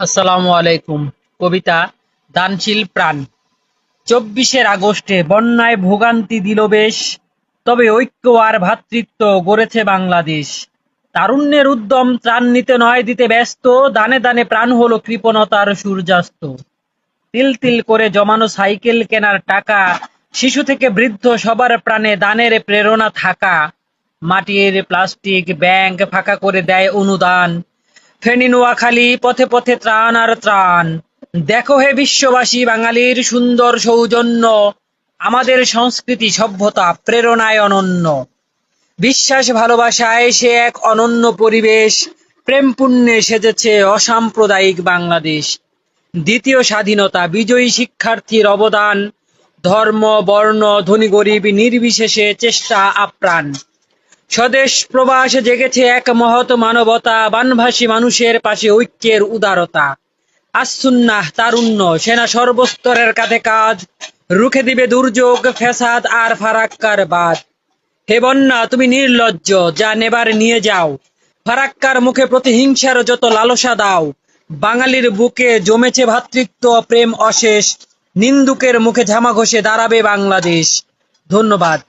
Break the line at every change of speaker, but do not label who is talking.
আসসালামু আলাইকুম। কবিতা, দানশীল প্রাণ। চব্বিশের আগস্টে বন্যায় ভোগান্তি দিল বেশ, তবে ঐক্য আর ভ্রাতৃত্ব গড়েছে বাংলাদেশ। তারুণ্যের উদ্যম ত্রাণ নিতে নয়, দিতে ব্যস্ত, দানে দানে প্রাণ হলো কৃপণতার সূর্যাস্ত। তিল তিল করে জমানো সাইকেল কেনার টাকা, শিশু থেকে বৃদ্ধ সবার প্রাণে দানের প্রেরণা থাকা। মাটির প্লাস্টিক ব্যাংক ফাঁকা করে দেয় অনুদান ফেনী নোয়াখালী, পথে পথে ত্রাণ আর ত্রাণ। দেখো হে বিশ্ববাসী বাঙালির সুন্দর সৌজন্য, আমাদের সংস্কৃতি সভ্যতা প্রেরণায় অনন্য। বিশ্বাস ভালোবাসায় সে এক অনন্য পরিবেশ, প্রেম পুণ্যে সেজেছে অসাম্প্রদায়িক বাংলাদেশ। দ্বিতীয় স্বাধীনতা, বিজয়ী শিক্ষার্থীর অবদান, ধর্ম, বর্ণ, ধনী গরিব, নির্বিশেষে চেষ্টা আপ্রাণ। স্বদেশ প্রবাসে জেগেছে এক মহৎ মানবতা, বানভাসী মানুষের পাশে ঐক্যের উদারতা। আসুন্নাহ তারুণ্য, সেনা সর্বস্তরের কাঁধে কাজ রুখে দিবে দুর্যোগ, ফ্যাসাদ আর ফারাক্কার বাদ হে বন্যা, তুমি নির্লজ্জ, যা নেবার নিয়ে যাও। ফারাক্কার মুখে প্রতিহিংসার যত লালসা দাও, বাঙালির বুকে জমেছে ভ্রাতৃত্ব প্রেম অশেষ, নিন্দুকের মুখে ঝামা ঘষে দাঁড়াবে বাংলাদেশ। ধন্যবাদ।